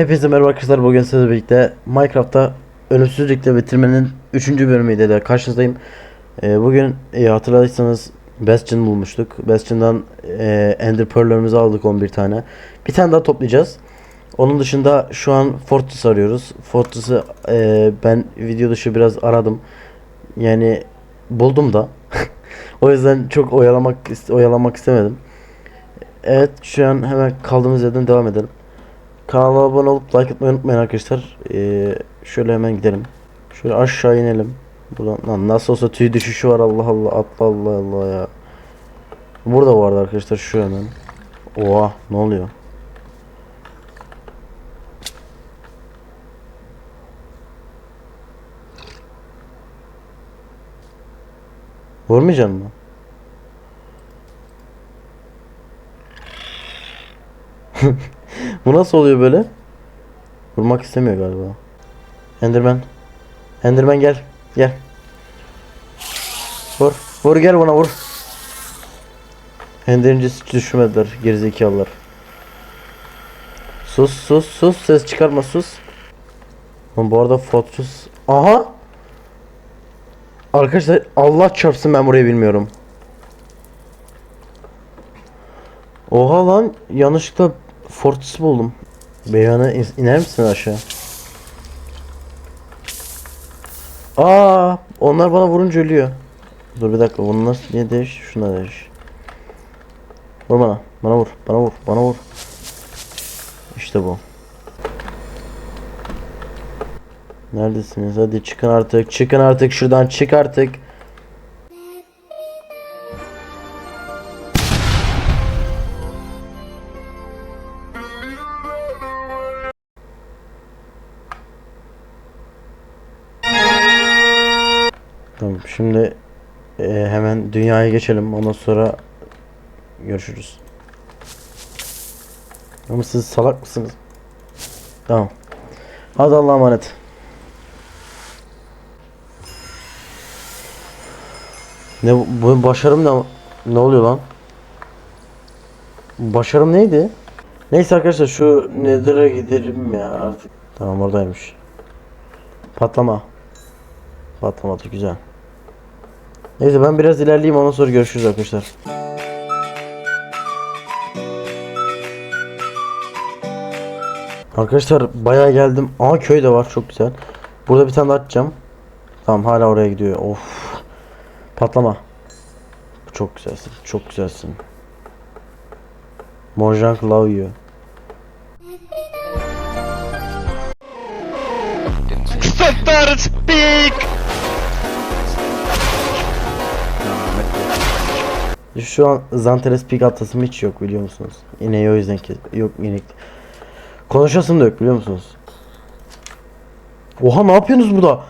Hepinize merhaba arkadaşlar. Bugün sizlerle birlikte Minecraft'ta ölümsüzlükle bitirmenin 3. bölümüyle de karşınızdayım. Ee, bugün e, hatırlarsanız Bastion bulmuştuk. Bastion'dan e, Ender Pearl'lerimizi aldık 11 tane. Bir tane daha toplayacağız. Onun dışında şu an Fortress arıyoruz. Fortress'ı e, ben video dışı biraz aradım. Yani buldum da. o yüzden çok oyalamak oyalamak istemedim. Evet şu an hemen kaldığımız yerden devam edelim. Kanala abone olup like atmayı unutmayın arkadaşlar. Ee, şöyle hemen gidelim. Şöyle aşağı inelim. Buradan lan nasıl olsa tüy düşüşü var Allah Allah atla Allah Allah ya. Burada vardı arkadaşlar şu hemen. Oha ne oluyor? Vurmayacak mı? Bu nasıl oluyor böyle? Vurmak istemiyor galiba. Enderman. Enderman gel. Gel. Vur. Vur gel bana vur. Enderincisi düşmediler gerizekalılar. Sus sus sus ses çıkarma sus. Lan bu arada Fortress. Aha. Arkadaşlar Allah çarpsın ben burayı bilmiyorum. Oha lan yanlışlıkla Fortress buldum. Beyhan'a in- iner misin aşağı? Aa, onlar bana vurunca ölüyor. Dur bir dakika bunlar niye değiş? Şuna değiş. Vur bana. Bana vur. Bana vur. Bana vur. İşte bu. Neredesiniz? Hadi çıkın artık. Çıkın artık şuradan. Çık artık. Şimdi e, hemen dünyaya geçelim ondan sonra görüşürüz. Ama siz salak mısınız? Tamam. Hadi Allah'a emanet. Ne bu- başarım ne ne oluyor lan? Başarım neydi? Neyse arkadaşlar şu Nether'a gidelim ya artık. Tamam oradaymış. Patlama. Patlamadı güzel. Neyse ben biraz ilerleyeyim ondan sonra görüşürüz arkadaşlar. Arkadaşlar bayağı geldim. Aa köy de var çok güzel. Burada bir tane daha atacağım. Tamam hala oraya gidiyor. Of. Patlama. Çok güzelsin. Çok güzelsin. Mojang love you. Center speak! Şu an Zanteres Peak atlasım hiç yok biliyor musunuz? İneği o yüzden ki yok inek. Konuşasım da yok biliyor musunuz? Oha ne yapıyorsunuz burada?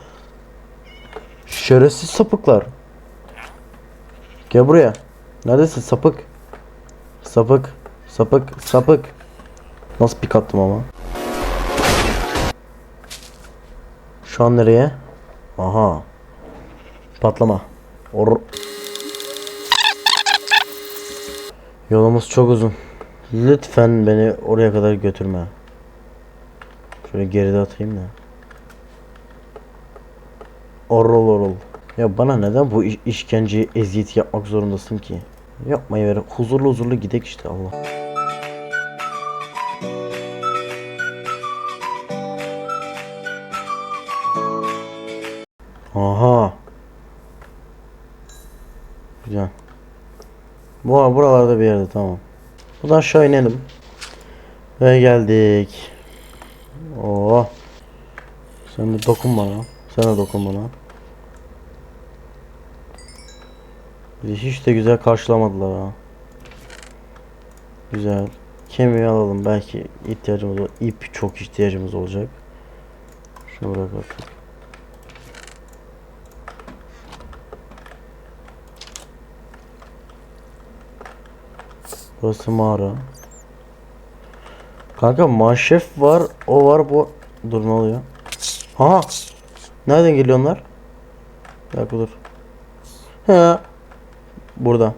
Şerefsiz sapıklar. Gel buraya. Neredesin sapık? Sapık. Sapık. Sapık. Nasıl pik attım ama? Şu an nereye? Aha. Patlama. Or Yolumuz çok uzun. Lütfen beni oraya kadar götürme. Şöyle geride atayım da. Orol orol. Ya bana neden bu iş- işkenceyi eziyet yapmak zorundasın ki? Yapmayı ver. Huzurlu huzurlu gidek işte Allah. Aha. Güzel. Bu buralarda bir yerde tamam. Buradan aşağı inelim. Ve geldik. Oo. Sen de dokun bana. Sen de dokun bana. Bizi hiç de güzel karşılamadılar ha. Güzel. Kemiği alalım. Belki ihtiyacımız olur. İp çok ihtiyacımız olacak. Şunu bırak artık. Burası mağara. Kanka manşef var, o var, bu. Dur ne oluyor? Aha! Nereden geliyor onlar? Bir dur. He. Burada.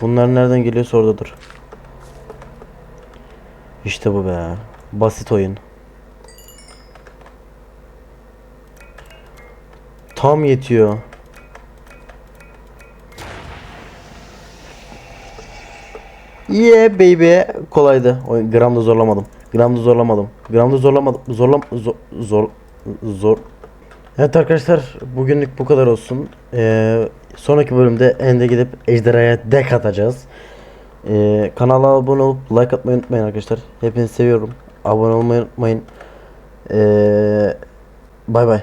Bunlar nereden geliyorsa oradadır. İşte bu be. Basit oyun. Tam yetiyor. Yeah baby. Kolaydı. Oyun gramda zorlamadım. Gramda zorlamadım. Gramda zorlamadım. Zorlam zor zor zor. Evet arkadaşlar bugünlük bu kadar olsun. Ee, sonraki bölümde Ende gidip ejderhaya dek atacağız. Ee, kanala abone olup like atmayı unutmayın arkadaşlar. Hepinizi seviyorum. Abone olmayı unutmayın. Ee, bay bay.